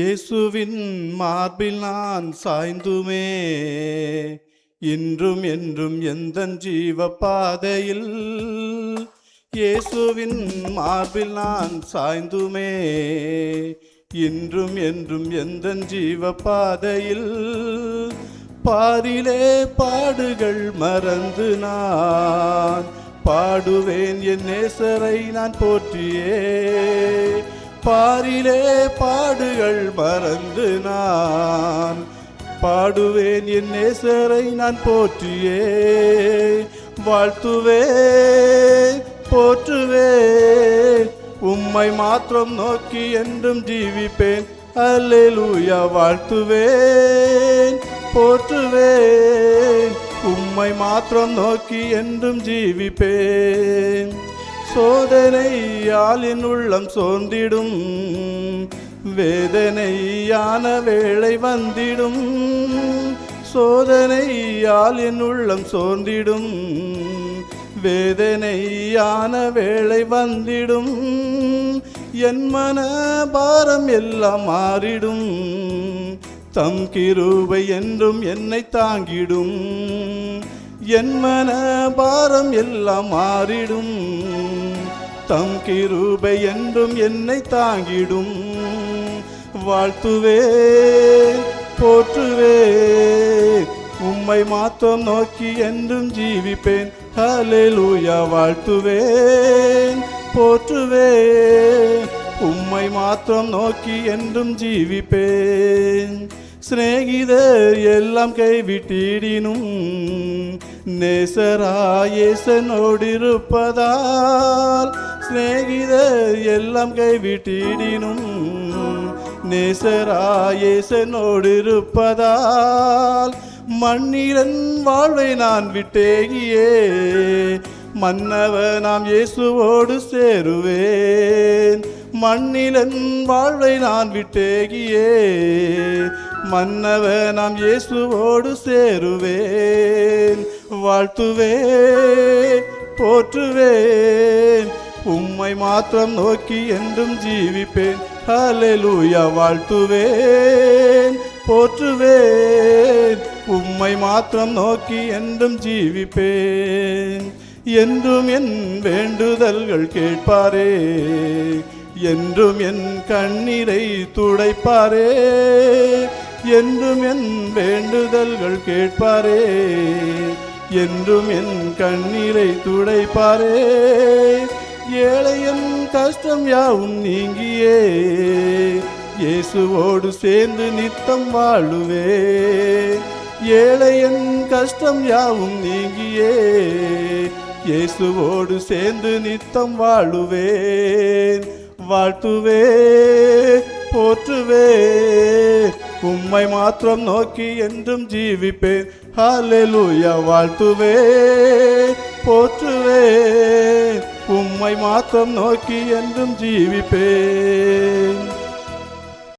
இயேசுவின் மார்பில் நான் சாய்ந்துமே. இன்றும் என்றும் எந்த ஜீவ பாதையில் இயேசுவின் மார்பில் நான் சாய்ந்துமே. இன்றும் என்றும் எந்த ஜீவ பாதையில் பாரிலே பாடுகள் மறந்து நான் பாடுவேன் என் நேசரை நான் போற்றியே. பாரிலே பா பாடுகள் மறந்து நான் பாடுவேன் என் நேசரை நான் போற்றியே வாழ்த்துவே போற்றுவே. உம்மை மாத்திரம் நோக்கி என்றும் ஜீவிப்பேன். அல்லேலூயா வாழ்த்துவேன் போற்றுவேன் உம்மை மாத்திரம் நோக்கி என்றும் ஜீவிப்பேன். சோதனையால் என் உள்ளம் சோர்ந்திடும். வேதனையான வேளை வந்திடும். சோதனையால் என் உள்ளம் சோர்ந்திடும். வேதனையான வேளை வந்திடும். என் மன பாரம் எல்லாம் மாறிடும். தம் கிருபை என்றும் என்னை தாங்கிடும். என் மன பாரம் எல்லாம் மாறிடும். தம் கிருபை என்றும் என்னை தாங்கிடும். வாழ்த்துவே போற்றுவே. உம்மை மாத்தம் நோக்கி என்றும் ஜீவிப்பேன். ஹalleluya வாழ்த்துவேன் போற்றுவே. உம்மை மாத்திரம் நோக்கி என்றும் ஜீவிப்பேன். சிநேகிதர் எல்லாம் கைவிட்டிடினும் நேசராயேசனோடிருப்பதால் சிநேகிதர் எல்லாம் கைவிட்டிடினும் நேசராயேசனோடு இருப்பதால் மண்ணிலன் வாழ்வை நான் விட்டேகியே. மன்னவ நாம் இயேசுவோடு சேருவேன். மண்ணிலன் வாழ்வை நான் விட்டேகியே. மன்னவ நாம் இயேசுவோடு சேருவேன். வாழ்த்துவே போற்றுவேன் உம்மை மாத்திரம் நோக்கி என்றும் ஜீவிப்பேன். ஹalleluya வாழ்த்துவேன் போற்றுவேன். உம்மை மாத்திரம் நோக்கி என்றும் ஜீவிப்பேன். என்றும் என் வேண்டுதல்கள் கேட்பாரே. என்றும் என் கண்ணீரை துடைப்பாரே. என்றும் என் வேண்டுதல்கள் கேட்பாரே. என்றும் என் கண்ணீரை துடைப்பாரே. ஏழையன் கஷ்டம் யாவும் நீங்கியே. இயேசுவோடு சேர்ந்து நித்தம் வாழுவே. ஏழையன் கஷ்டம் யாவும் நீங்கியே. இயேசுவோடு சேர்ந்து நித்தம் வாழுவேன். வாழ்த்துவே போற்றுவே. உம்மை மாத்திரம் நோக்கி என்றும் ஜீவிப்பேன். ஹalleluya வாழ்த்துவே போற்றுவே. உம்மை மாத்திரம் நோக்கி என்றும் ஜீவிப்பேன்.